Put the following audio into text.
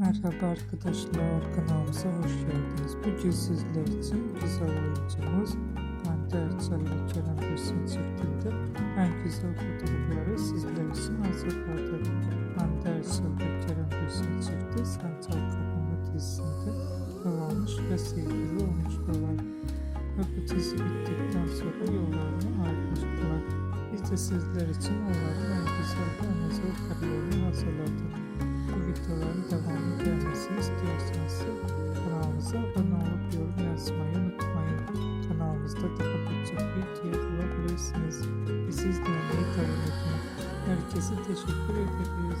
Merhaba arkadaşlar kanalımıza hoş geldiniz. Bugün sizler için güzel oyuncumuz Hande Erçel ve Kerem Bürsin çiftinde en güzel fotoğrafları sizler için hazırladık. Hande Erçel ve Kerem Bürsin çifti Sen Çal Kapama dizisinde kavramış ve sevgili olmuşlar. Ve bu dizi bittikten sonra yollarını ayrılmışlar. Biz de sizler için onların en güzel ve en özel kariyerini hazırladık. Kanalımıza abone olup yorum yazmayı unutmayın. Kanalımızda daha birçok bilgiye bulabilirsiniz. Bizi izlemeye devam edin. Herkese teşekkür ederiz.